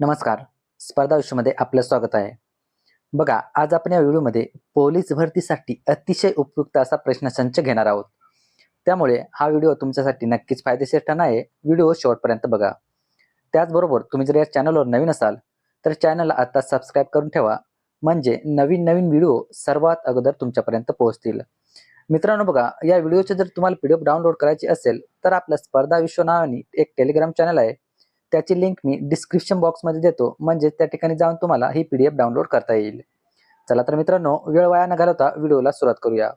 नमस्कार. स्पर्धा विश्वमध्ये आपलं स्वागत आहे. बघा आज आपण या व्हिडिओमध्ये पोलीस भरतीसाठी अतिशय उपयुक्त असा प्रश्नसंच घेणार आहोत. त्यामुळे हा व्हिडिओ तुमच्यासाठी नक्कीच फायदेशीर ठरणार आहे. व्हिडिओ शेवटपर्यंत बघा. त्याचबरोबर तुम्ही जर या चॅनलवर नवीन असाल तर चॅनलला आता सबस्क्राईब करून ठेवा. म्हणजे नवीन नवीन व्हिडिओ सर्वात अगोदर तुमच्यापर्यंत पोहोचतील. मित्रांनो बघा या व्हिडिओचे जर तुम्हाला पी डी एफ डाउनलोड करायची असेल तर आपलं स्पर्धा विश्व नावाने एक टेलिग्राम चॅनल आहे. त्याची लिंक मी डिस्क्रिप्शन बॉक्समध्ये देतो. म्हणजे त्या ठिकाणी जाऊन तुम्हाला ही पी डी एफ डाउनलोड करता येईल. चला तर मित्रांनो वेळ वाया न घालवता व्हिडिओला सुरुवात करूया.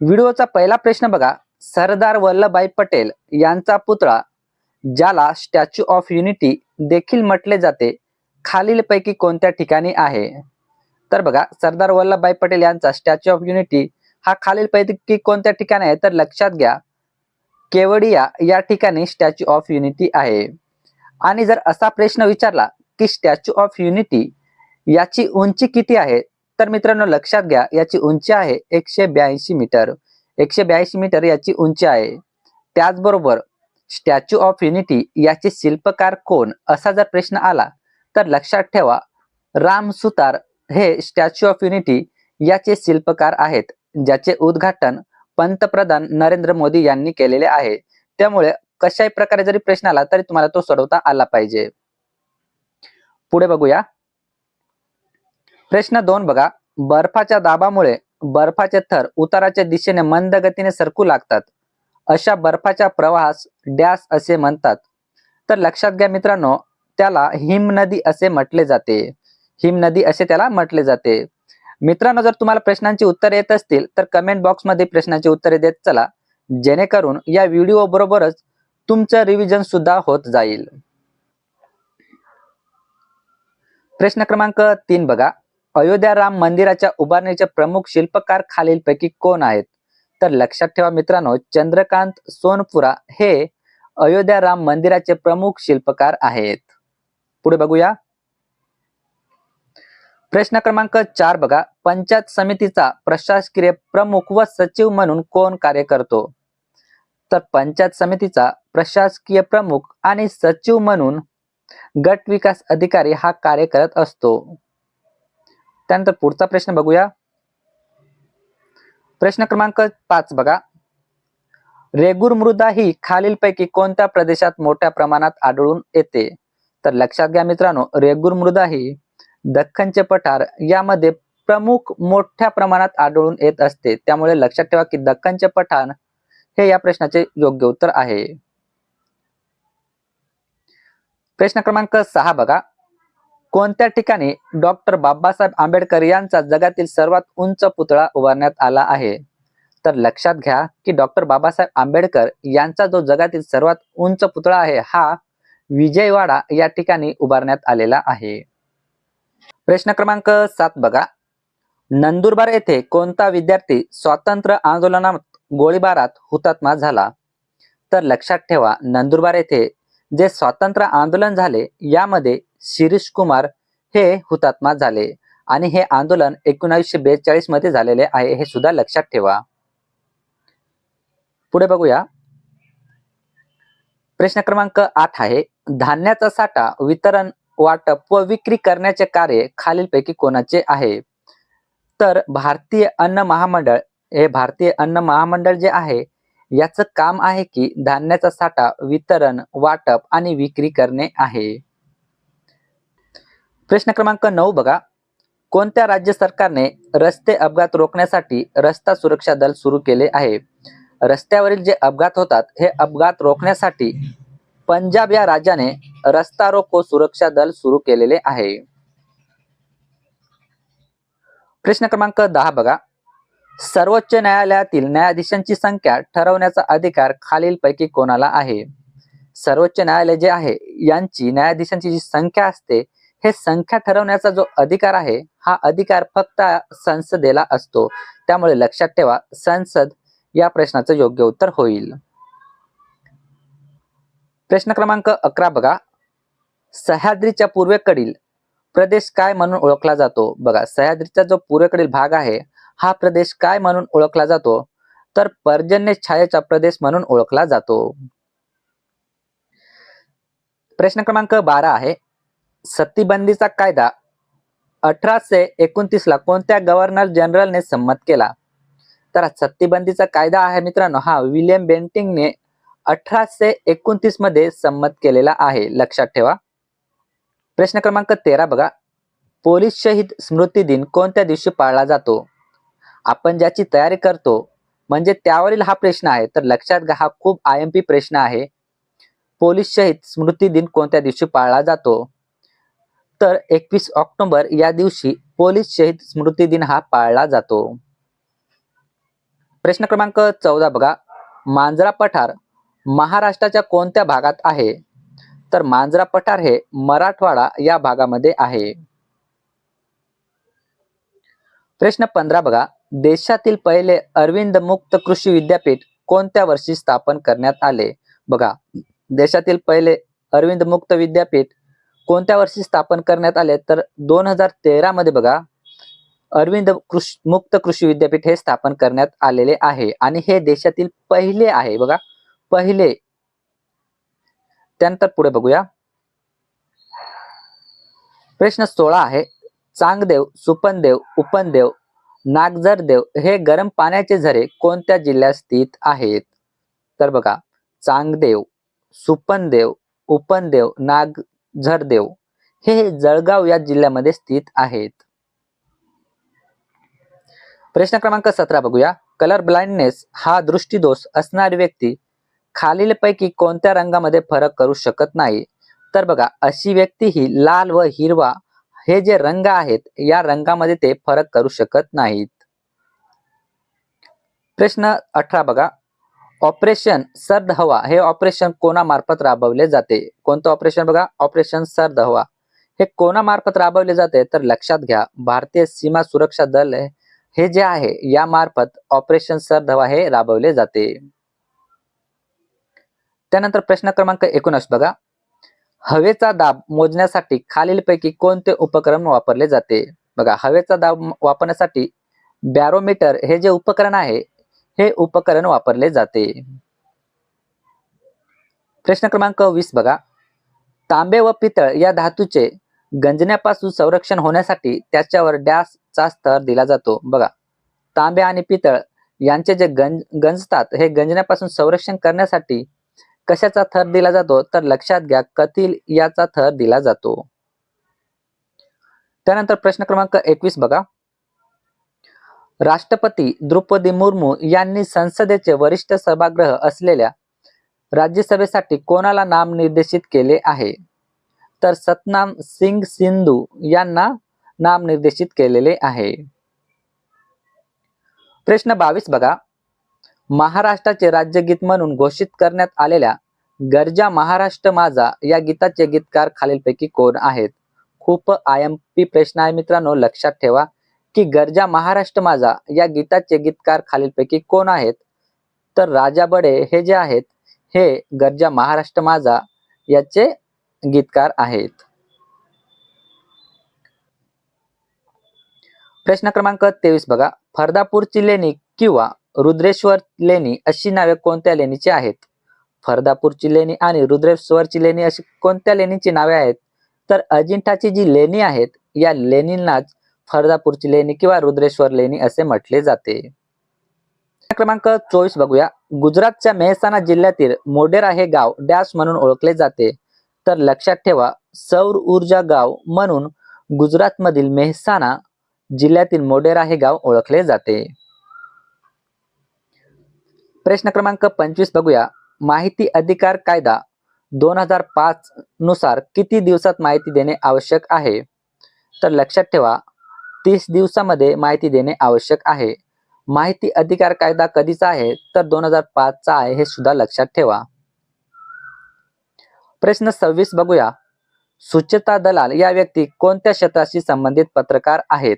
व्हिडिओचा पहिला प्रश्न बघा. सरदार वल्लभभाई पटेल यांचा पुतळा ज्याला स्टॅच्यू ऑफ युनिटी देखील म्हटले जाते खालीलपैकी कोणत्या ठिकाणी आहे? तर बघा सरदार वल्लभभाई पटेल यांचा स्टॅच्यू ऑफ युनिटी हा खालीलपैकी कोणत्या ठिकाणी आहे? तर लक्षात घ्या केवडिया या ठिकाणी स्टॅच्यू ऑफ युनिटी आहे. आणि जर असा प्रश्न विचारला की स्टॅच्यू ऑफ युनिटी याची उंची किती आहे? तर मित्रांनो लक्षात घ्या याची उंची आहे एकशे ब्याऐंशी मीटर. एकशे ब्याऐंशी मीटर याची उंची आहे. त्याचबरोबर स्टॅच्यू ऑफ युनिटी याचे शिल्पकार कोण? असा जर प्रश्न आला तर लक्षात ठेवा राम सुतार हे स्टॅच्यू ऑफ युनिटी याचे शिल्पकार आहेत ज्याचे उद्घाटन पंतप्रधान नरेंद्र मोदी यांनी केलेले आहे. त्यामुळे कशाही प्रकारे जरी प्रश्न आला तरी तुम्हाला तो सोडवता आला पाहिजे. पुढे बघूया. प्रश्न दोन बघा. बर्फाच्या दाबामुळे बर्फाचे थर उताराच्या दिशेने मंद गतीने सरकू लागतात. अशा बर्फाच्या प्रवाहास डॅश असे म्हणतात. तर लक्षात घ्या मित्रांनो त्याला हिमनदी असे म्हटले जाते. हिमनदी असे त्याला म्हटले जाते. मित्रांनो जर तुम्हाला प्रश्नांची उत्तरे येत असतील तर कमेंट बॉक्समध्ये प्रश्नांची उत्तरे देत चला. जेणेकरून या व्हिडिओ बरोबरच तुमचं रिव्हिजन सुद्धा होत जाईल. प्रश्न क्रमांक तीन बघा. अयोध्या राम मंदिराच्या उभारणीचे प्रमुख शिल्पकार खालीलपैकी कोण आहेत? तर लक्षात ठेवा मित्रांनो चंद्रकांत सोनपुरा हे अयोध्या राम मंदिराचे प्रमुख शिल्पकार आहेत. पुढे बघूया. प्रश्न क्रमांक चार बघा. पंचायत समितीचा प्रशासकीय प्रमुख व सचिव म्हणून कोण कार्य करतो? तर पंचायत समितीचा प्रशासकीय प्रमुख आणि सचिव म्हणून गट विकास अधिकारी हा कार्य करत असतो. त्यानंतर पुढचा प्रश्न बघूया. प्रश्न क्रमांक पाच बघा. रेगूर मृदा ही खालीलपैकी कोणत्या प्रदेशात मोठ्या प्रमाणात आढळून येते? तर लक्षात घ्या मित्रांनो रेगूर मृदा ही दख्खनचे पठार यामध्ये प्रमुख मोठ्या प्रमाणात आढळून येत असते. त्यामुळे लक्षात ठेवा की दख्खनचे पठार हे या प्रश्नाचे योग्य उत्तर आहे. प्रश्न क्रमांक सहा बघा. कोणत्या ठिकाणी डॉक्टर बाबासाहेब आंबेडकर यांचा जगातील सर्वात उंच पुतळा उभारण्यात आला आहे? तर लक्षात घ्या की डॉक्टर बाबासाहेब आंबेडकर यांचा जो जगातील सर्वात उंच पुतळा आहे हा विजयवाडा या ठिकाणी उभारण्यात आलेला आहे. प्रश्न क्रमांक सात बघा. नंदुरबार येथे कोणता विद्यार्थी स्वातंत्र्य आंदोलनात गोळीबारात हुतात्मा झाला. तर लक्षात ठेवा नंदुरबार येथे जे स्वातंत्र्य आंदोलन झाले यामध्ये शिरीष कुमार हे हुतात्मा झाले. आणि हे आंदोलन एकोणीसशे बेचाळीसमध्ये झालेले आहे हे सुद्धा लक्षात ठेवा. पुढे बघूया. प्रश्न क्रमांक आठ आहे धान्याचा साठा वितरण वाटप व विक्री करण्याचे कार्य खालीलपैकी कोणाचे आहे? तर भारतीय अन्न महामंडळ हे भारतीय अन्न महामंडळ जे आहे याचं काम आहे की धान्याचा साठा वितरण वाटप आणि विक्री करणे आहे. प्रश्न क्रमांक नऊ बघा. कोणत्या राज्य सरकारने रस्ते अपघात रोखण्यासाठी रस्ता सुरक्षा दल सुरू केले आहे? रस्त्यावरील जे अपघात होतात हे अपघात रोखण्यासाठी पंजाब या राज्याने रस्ता रोको सुरक्षा दल सुरू केलेले आहे. प्रश्न क्रमांक दहा बघा. सर्वोच्च न्यायालयातील न्यायाधीशांची संख्या ठरवण्याचा अधिकार खालीलपैकी कोणाला आहे? सर्वोच्च न्यायालय जे आहे यांची न्यायाधीशांची जी संख्या असते हे संख्या ठरवण्याचा जो अधिकार आहे हा अधिकार फक्त संसदेला असतो. त्यामुळे लक्षात ठेवा संसद या प्रश्नाचं योग्य उत्तर होईल. प्रश्न क्रमांक अकरा बघा. सह्याद्रीच्या पूर्वेकडील प्रदेश काय म्हणून ओळखला जातो? बघा सह्याद्रीचा जो पूर्वेकडील भाग आहे हा प्रदेश काय म्हणून ओळखला जातो? तर पर्जन्य छायेचा प्रदेश म्हणून ओळखला जातो. प्रश्न क्रमांक बारा आहे. सत्तीबंदीचा कायदा अठराशे एकोणतीस ला कोणत्या गव्हर्नर जनरलने संमत केला? तर सत्तीबंदीचा कायदा आहे मित्रांनो हा विलियम बेंटिंगने अठराशे एकोणतीसमध्ये संमत केलेला आहे. लक्षात ठेवा. प्रश्न क्रमांक तेरा बघा. पोलीस शहीद स्मृती दिन कोणत्या दिवशी पाळला जातो? आपण ज्याची तयारी करतो म्हणजे त्यावरील हा प्रश्न आहे. तर लक्षात घ्या हा खूप आय एम पी प्रश्न आहे. पोलीस शहीद स्मृती दिन कोणत्या दिवशी पाळला जातो? तर एकवीस ऑक्टोबर या दिवशी पोलीस शहीद स्मृती दिन हा पाळला जातो. प्रश्न क्रमांक चौदा बघा. मांजरा पठार महाराष्ट्राच्या कोणत्या भागात आहे? तर मांजरा पठार हे मराठवाडा या भागामध्ये आहे. प्रश्न पंधरा बघा. देशातील पहिले अरविंद मुक्त कृषी विद्यापीठ कोणत्या वर्षी स्थापन करण्यात आले? बघा देशातील पहिले अरविंद मुक्त विद्यापीठ कोणत्या वर्षी स्थापन करण्यात आले? तर दोन हजार तेरा मध्ये बघा अरविंद कृषी मुक्त कृषी विद्यापीठ हे स्थापन करण्यात आलेले आहे आणि हे देशातील पहिले आहे. बघा पहिले. त्यानंतर पुढे बघूया. प्रश्न सोळा आहे चांगदेव सुपनदेव उपनदेव नागझरदेव हे गरम पाण्याचे झरे कोणत्या जिल्ह्यात स्थित आहेत? तर बघा चांगदेव सुपनदेव उपनदेव नागझरदेव हे जळगाव या जिल्ह्यामध्ये स्थित आहेत. प्रश्न क्रमांक सतरा बघूया. कलर ब्लाइंडनेस हा दृष्टीदोष असणारी व्यक्ती खालीलपैकी कोणत्या रंगामध्ये फरक करू शकत नाही? तर बघा अशी व्यक्ती ही लाल व हिरवा हे जे रंग आहेत या रंगामध्ये ते फरक करू शकत नाहीत. प्रश्न अठरा बघा. ऑपरेशन सर्द हवा. हे ऑपरेशन कोणामार्फत राबवले जाते? कोणतं ऑपरेशन बघा? ऑपरेशन सर्द हवा. हे कोणामार्फत राबवले जाते? तर लक्षात घ्या भारतीय सीमा सुरक्षा दल हे जे आहे या मार्फत ऑपरेशन सर्द हवा हे राबवले जाते. त्यानंतर प्रश्न क्रमांक एकोणीस बघा. हवेचा दाब मोजण्यासाठी खालीलपैकी कोणते उपकरण वापरले जाते? बघा हवेचा दाब वापरण्यासाठी बॅरोमीटर हे जे उपकरण आहे हे उपकरण वापरले जाते. प्रश्न क्रमांक वीस बघा. तांबे व पितळ या धातूचे गंजण्यापासून संरक्षण होण्यासाठी त्याच्यावर डॅसचा स्तर दिला जातो. बघा तांबे आणि पितळ यांचे जे गंज गंजतात हे गंजण्यापासून संरक्षण करण्यासाठी कशाचा थर दिला जातो? तर लक्षात घ्या कथील याचा थर दिला जातो. त्यानंतर प्रश्न क्रमांक एकवीस बघा. राष्ट्रपती द्रौपदी मुर्मू यांनी संसदेचे वरिष्ठ सभागृह असलेल्या राज्यसभेसाठी कोणाला नाम निर्देशित केले आहे? तर सतनाम सिंग सिंधू यांना नाम निर्देशित केलेले आहे. प्रश्न बावीस बघा. महाराष्ट्राचे राज्यगीत म्हणून घोषित करण्यात आलेल्या गरजा महाराष्ट्र माझा या गीताचे गीतकार खालीलपैकी कोण आहेत? खूप आय एम पी प्रश्न आहे मित्रांनो लक्षात ठेवा. की गरजा महाराष्ट्र माझा या गीताचे गीतकार खालीलपैकी कोण आहेत? तर राजा बडे हे जे आहेत हे गरजा महाराष्ट्र माझा याचे गीतकार आहेत. प्रश्न क्रमांक तेवीस बघा. फरदापूरची लेणी किंवा रुद्रेश्वर लेणी अशी नावे कोणत्या लेणीची आहेत? फरदापूरची लेणी आणि रुद्रेश्वरची लेणी अशी कोणत्या लेणीची नावे आहेत? तर अजिंठाची जी लेणी आहेत या लेणींनाच फरदापूरची लेणी किंवा रुद्रेश्वर लेणी असे म्हटले जाते. क्रमांक चोवीस बघूया. गुजरातच्या मेहसाणा जिल्ह्यातील मोडेरा हे गाव डॅश म्हणून ओळखले जाते. तर लक्षात ठेवा सौर ऊर्जा गाव म्हणून गुजरातमधील मेहसाणा जिल्ह्यातील मोडेरा हे गाव ओळखले जाते. प्रश्न क्रमांक पंचवीस बघूया. माहिती अधिकार कायदा दोन हजार पाच नुसार किती दिवसात माहिती देणे आवश्यक आहे? तर लक्षात ठेवा तीस दिवसामध्ये माहिती देणे आवश्यक आहे. माहिती अधिकार कायदा कधीचा आहे? तर दोन हजार पाचचा आहे हे सुद्धा लक्षात ठेवा. प्रश्न सव्वीस बघूया. सुचता दलाल या व्यक्ती कोणत्या क्षेत्राशी संबंधित पत्रकार आहेत?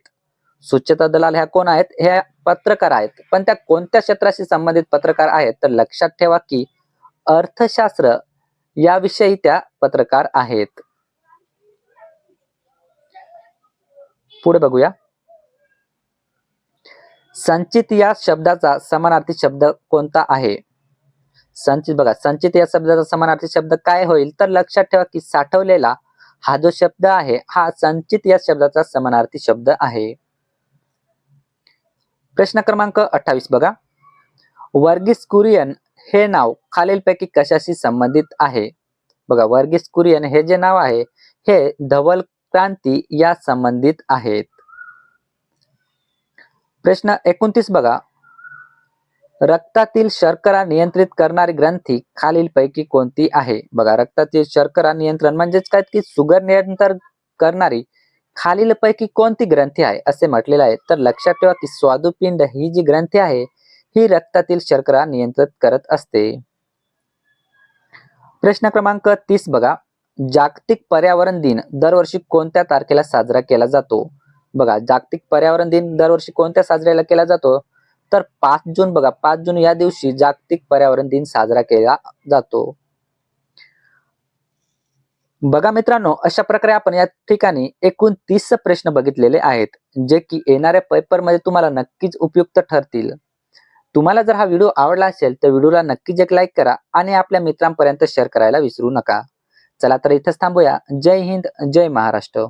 स्वच्छता दलाल ह्या कोण आहेत? ह्या पत्रकार आहेत. पण त्या कोणत्या क्षेत्राशी संबंधित पत्रकार आहेत? तर लक्षात ठेवा की अर्थशास्त्र याविषयी त्या पत्रकार आहेत. पुढे बघूया. संचित या शब्दाचा समानार्थी शब्द कोणता आहे? संचित बघा. संचित या शब्दाचा समानार्थी शब्द काय होईल? तर लक्षात ठेवा की साठवलेला हा जो शब्द आहे हा संचित या शब्दाचा समानार्थी शब्द आहे. प्रश्न क्रमांक अठ्ठावीस बघा. वर्गीस कुरियन हे नाव खालीलपैकी कशाशी संबंधित आहे? बघा वर्गीस कुरियन हे जे नाव आहे हे धवल क्रांती या संबंधित आहेत. प्रश्न एकोणतीस बघा. रक्तातील शर्करा नियंत्रित करणारी ग्रंथी खालीलपैकी कोणती आहे? बघा रक्तातील शर्करा नियंत्रण म्हणजेच काय? की शुगर नियंत्रण करणारी खालीलपैकी कोणती ग्रंथी आहे असे म्हटलेले आहे? तर लक्षात ठेवा की स्वादुपिंड ही जी ग्रंथी आहे ही रक्तातील शर्करा नियंत्रित करत असते. प्रश्न क्रमांक तीस बघा. जागतिक पर्यावरण दिन दरवर्षी कोणत्या तारखेला साजरा केला जातो? बघा जागतिक पर्यावरण दिन दरवर्षी कोणत्या साजऱ्याला केला जातो? तर पाच जून बघा पाच जून या दिवशी जागतिक पर्यावरण दिन साजरा केला जातो. बघा मित्रांनो अशा प्रकारे आपण या ठिकाणी एकूण तीस प्रश्न बघितलेले आहेत जे की येणाऱ्या पेपरमध्ये तुम्हाला नक्कीच उपयुक्त ठरतील. तुम्हाला जर हा व्हिडिओ आवडला असेल तर व्हिडिओला नक्कीच एक लाईक करा आणि आपल्या मित्रांपर्यंत शेअर करायला विसरू नका. चला तर इथंच थांबूया. जय हिंद जय महाराष्ट्र.